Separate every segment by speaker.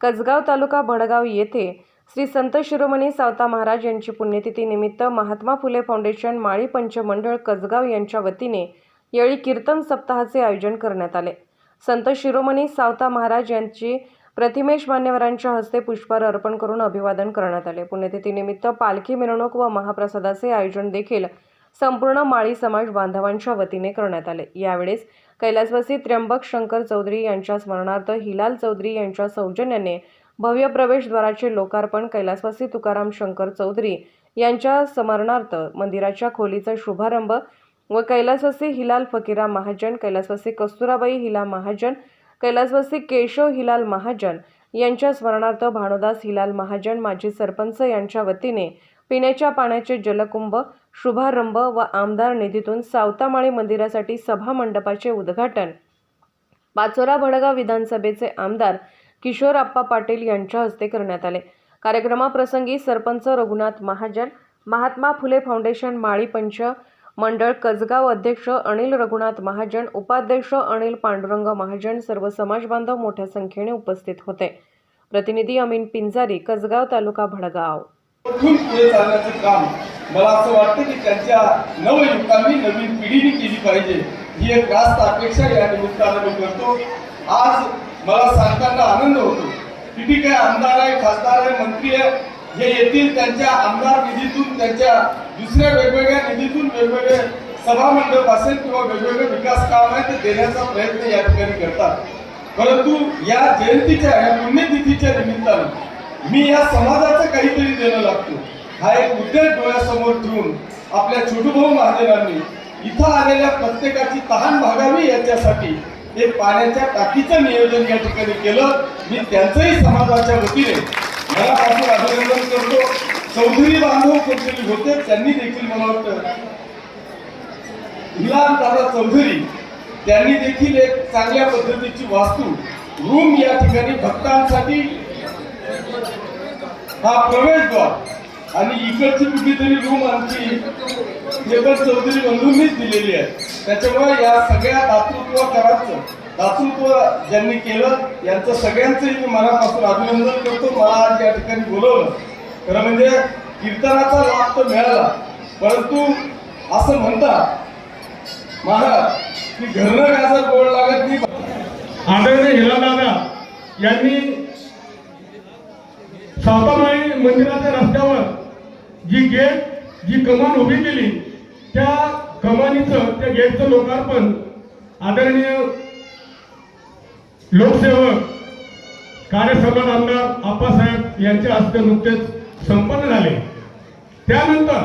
Speaker 1: कसगाव तालुका भडगाव येथे श्री संत शिरोमणी सावता महाराज यांची पुण्यतिथी निमित्त महात्मा फुले फाउंडेशन माळी पंचमंडळ कसगाव यांच्या वतीने यावेळी कीर्तन सप्ताहाचे आयोजन करण्यात आले. संत शिरोमणी सावता महाराज यांची प्रतिमेश मान्यवरांच्या हस्ते पुष्पहार अर्पण करून अभिवादन करण्यात आले. पुण्यतिथीनिमित्त पालखी मिरवणूक व महाप्रसादाचे आयोजन देखील संपूर्ण माळी समाज बांधवांच्या वतीने करण्यात आले. यावेळेस कैलासवासी त्र्यंबक शंकर चौधरी यांच्या स्मरणार्थ हिलाल चौधरी यांच्या सौजन्याने भव्य प्रवेशद्वाराचे लोकार्पण कैलासवासी तुकाराम शंकर चौधरी यांच्या स्मरणार्थ मंदिराच्या खोलीचा शुभारंभ व कैलासवासी हिलाल फकीरा महाजन कैलासवासी कस्तुराबाई हिला महाजन कैलासवासी केशव हिलाल महाजन यांच्या स्मरणार्थ भानुदास हिलाल महाजन माजी सरपंच यांच्या वतीने पिण्याच्या पाण्याचे जलकुंभ शुभारंभ व आमदार निधीतून सावतामाळी मंदिरासाठी सभा मंडपाचे उद्घाटन. पाचोरा भडगाव विधानसभेचे आमदार किशोर आप्पा पाटील यांच्या हस्ते करण्यात आले. कार्यक्रमाप्रसंगी सरपंच रघुनाथ महाजन महात्मा फुले फाउंडेशन माळीपंच मंडळ कसगाव अध्यक्ष अनिल रघुनाथ महाजन उपाध्यक्ष अनिल पांडुरंग महाजन सर्व समाजबांधव मोठ्या संख्येने उपस्थित होते. प्रतिनिधी अमीन पिंजारी कसगाव तालुका भडगाव.
Speaker 2: पुढे चालण्याचं काम. मला असं वाटतं की त्यांच्या नवयुवकांनी नवीन पिढीने केली पाहिजे. ही एक रास्त अपेक्षा या निमित्तानं मी करतो. आज मला सांगताना आनंद होतो. की ठीक आहे आमदार आहे खासदार आहे मंत्री आहे हे येतील त्यांच्या आमदार निधीतून त्यांच्या दुसऱ्या वेगवेगळ्या निधीतून वेगवेगळे सभामंडप असेल किंवा वेगवेगळे विकास काम आहे ते देण्याचा प्रयत्न या ठिकाणी करतात. परंतु या जयंतीच्या या पुण्यतिथीच्या निमित्तानं मी या समाजाचं काहीतरी देणं हा एक उद्देश डोळ्यासमोर ठेवून आपल्या छोटूभाऊ महादेवांनी इथं आलेल्या प्रत्येकाची तहान भागावी याच्यासाठी एक पाण्याच्या टाकीचं नियोजन या ठिकाणी केलं. मी त्यांचंही समाजाच्या वतीने मनापासून अभिनंदन करतो. चौधरी बांधव कोणतरी होते त्यांनी देखील मला वाटतं इलाम दादा चौधरी त्यांनी देखील एक चांगल्या पद्धतीची वास्तू रूम या ठिकाणी भक्तांसाठी हा प्रवेशद्वार आणि इकडची कुठेतरी रूम आमची केवळ चौधरी बंधूंनीच दिलेली आहे. त्याच्यामुळे या सगळ्या दातृत्व कराचं दातृत्व ज्यांनी केलं यांचं सगळ्यांचंही मी मनापासून अभिनंदन करतो. मला आज या ठिकाणी बोलवलं. खरं म्हणजे कीर्तनाचा लाभ तर मिळाला. परंतु असं म्हणतात महाराज की घरनं गाजर गोड लागत नाही.
Speaker 3: आदरणीय हिरादादा यांनी सावतामाळी मंदिराच्या रस्त्यावर जी गेट जी कमान उभी केली त्या कमानीचं त्या गेटचं लोकार्पण आदरणीय लोकसेवक कार्यसभा आमदार आप्पासाहेब यांच्या हस्ते नुकतेच संपन्न झाले. त्यानंतर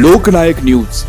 Speaker 4: लोकनायक न्यूज.